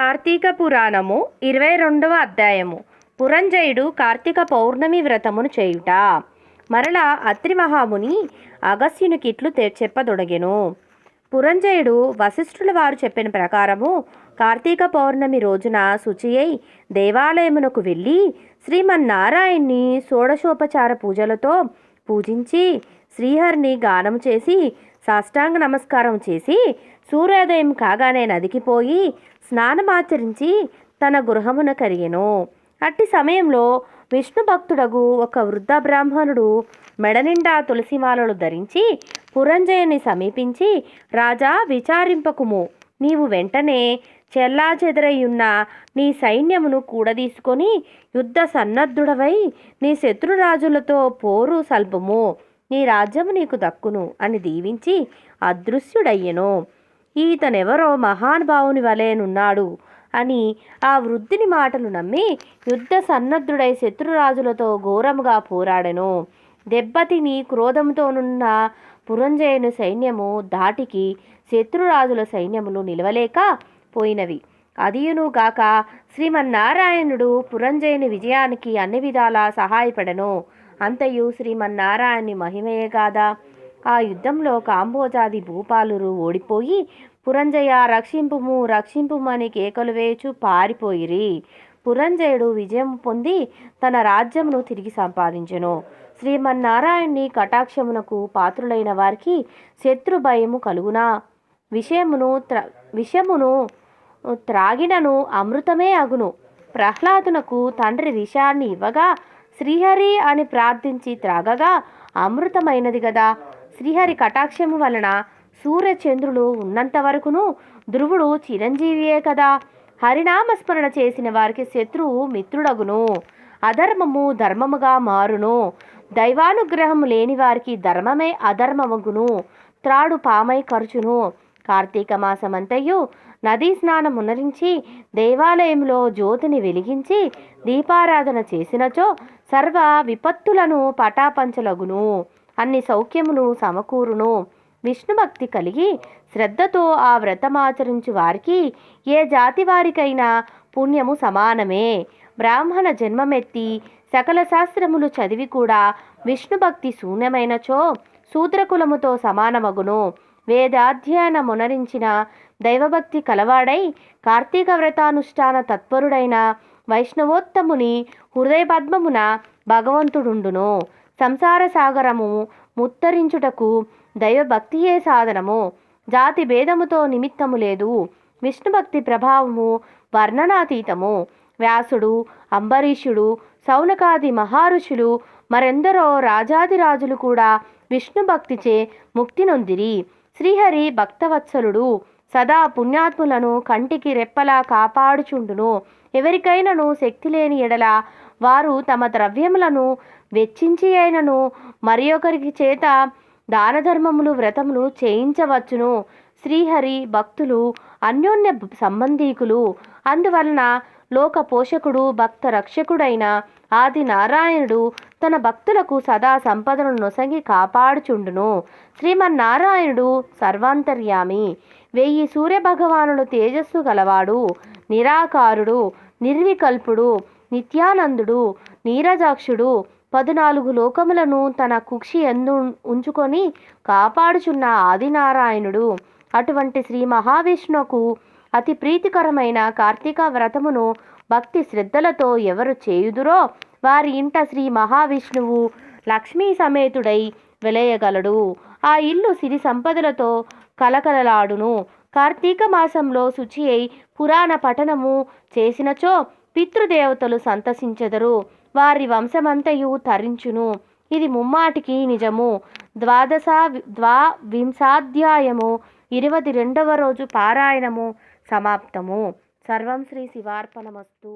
కార్తీక పురాణము ఇరవై రెండవ అధ్యాయము. పురంజయుడు కార్తీక పౌర్ణమి వ్రతమును చేయుట. మరల అత్రి మహాముని అగస్యునికిట్లు తె- చెప్పదొడగెను. పురంజయుడు వశిష్ఠుల వారు చెప్పిన ప్రకారము కార్తీక పౌర్ణమి రోజున శుచి అయి దేవాలయమునకు వెళ్ళి శ్రీమన్నారాయణ్ణి షోడశోపచార పూజలతో పూజించి శ్రీహరిని గానం చేసి సాష్టాంగ నమస్కారం చేసి సూర్యోదయం కాగానే నదికి పోయి స్నానమాచరించి తన గృహమున కరిగెను. అట్టి సమయంలో విష్ణు భక్తుడగు ఒక వృద్ధ బ్రాహ్మణుడు మెడనిండా తులసిమాలలు ధరించి పురంజయుని సమీపించి రాజా విచారింపకుము. నీవు వెంటనే చెల్లాచెదరయ్యున్న నీ సైన్యమును కూడదీసుకొని యుద్ధ సన్నద్ధుడవై నీ శత్రురాజులతో పోరు సల్పము. నీ రాజ్యము నీకు దక్కును అని దీవించి అదృశ్యుడయ్యెను. ఈతనెవరో మహానుభావుని వలెనున్నాడు అని ఆ వృద్ధుని మాటలు నమ్మి యుద్ధ సన్నద్ధుడై శత్రురాజులతో ఘోరముగా పోరాడెను. దెబ్బతిని క్రోధంతోనున్న పురంజయుని సైన్యము దాటికి శత్రురాజుల సైన్యములు నిలవలేక పోయినవి. అదియునుగాక శ్రీమన్నారాయణుడు పురంజయుని విజయానికి అన్ని విధాలా సహాయపడను. అంతయు శ్రీమన్నారాయణి మహిమయే కాదా ఆ యుద్ధంలో కాంబోజాది భూపాలురు ఓడిపోయి పురంజయ రక్షింపుము రక్షింపుమని కేకలు వేచు పారిపోయిరి. పురంజయుడు విజయం పొంది తన రాజ్యమును తిరిగి సంపాదించెను. శ్రీమన్నారాయణ్ణి కటాక్షమునకు పాత్రులైన వారికి శత్రు భయము కలుగునా. విషయమును త్ర విషమును త్రాగినను అమృతమే అగును. ప్రహ్లాదునకు తండ్రి విషాన్ని ఇవ్వగా శ్రీహరి అని ప్రార్థించి త్రాగగా అమృతమైనది కదా శ్రీహరి కటాక్షము వలన సూర్యచంద్రులు ఉన్నంత వరకును ధ్రువుడు చిరంజీవియే కదా. హరినామస్మరణ చేసిన వారికి శత్రువు మిత్రుడగును. అధర్మము ధర్మముగా మారును. దైవానుగ్రహం లేని వారికి ధర్మమే అధర్మమగును. త్రాడు పామై ఖర్చును కార్తీక మాసమంతయు నదీ స్నానమునరించి దేవాలయంలో జ్యోతిని వెలిగించి దీపారాధన చేసినచో సర్వ విపత్తులను పటాపంచలగును. అన్ని సౌఖ్యములు సమకూరును. విష్ణుభక్తి కలిగి శ్రద్ధతో ఆ వ్రతమాచరించు వారికి ఏ జాతి వారికైనా పుణ్యము సమానమే. బ్రాహ్మణ జన్మమెత్తి సకల శాస్త్రములు చదివి కూడా విష్ణుభక్తి శూన్యమైనచో శూద్రకులముతో సమానమగును. వేదాధ్యయనమునరించిన దైవభక్తి కలవాడై కార్తీక వ్రతానుష్ఠాన తత్పరుడైన వైష్ణవోత్తముని హృదయపద్మమున భగవంతుడుండును. సంసార సాగరము ముత్తరించుటకు దైవభక్తియే సాధనము. జాతి భేదముతో నిమిత్తము లేదు. విష్ణుభక్తి ప్రభావము వర్ణనాతీతము. వ్యాసుడు అంబరీషుడు సౌనకాది మహారుషులు మరెందరో రాజాదిరాజులు కూడా విష్ణుభక్తిచే ముక్తి నొందిరి. శ్రీహరి భక్తవత్సలుడు సదా పుణ్యాత్ములను కంటికి రెప్పలా కాపాడుచుండును. ఎవరికైనాను శక్తి లేని ఎడల వారు తమ ద్రవ్యములను వెచ్చించి అయినను మరి ఒకరికి చేత దాన ధర్మములు వ్రతములు చేయించవచ్చును. శ్రీహరి భక్తులు అన్యోన్య సంబంధీకులు. అందువలన లోక పోషకుడు భక్త రక్షకుడైన ఆది నారాయణుడు తన భక్తులకు సదా సంపదను నొసగి కాపాడుచుండును. శ్రీమన్నారాయణుడు సర్వాంతర్యామి. వెయ్యి సూర్యభగవానుడు తేజస్సు గలవాడు నిరాకారుడు నిర్వికల్పుడు నిత్యానందుడు నీరజాక్షుడు పద్నాలుగు లోకములను తన కుక్షి ఎందు ఉంచుకొని కాపాడుచున్న ఆదినారాయణుడు. అటువంటి శ్రీ మహావిష్ణువుకు అతి ప్రీతికరమైన కార్తీక వ్రతమును భక్తి శ్రద్ధలతో ఎవరు చేయుదురో వారి ఇంట శ్రీ మహావిష్ణువు లక్ష్మీ సమేతుడై వెలయగలడు. ఆ ఇల్లు సిరి సంపదలతో కలకలలాడును. కార్తీక మాసంలో శుచి అయి పురాణ పఠనము చేసినచో పితృదేవతలు సంతసించెదరు. వారి వంశమంతయు తరించును. ఇది ముమ్మాటికి నిజము. ద్వాదశ ద్వావింశాధ్యాయము ఇరవై రెండవ రోజు పారాయణము సమాప్తము. సర్వం శ్రీ శివార్పణమస్తు.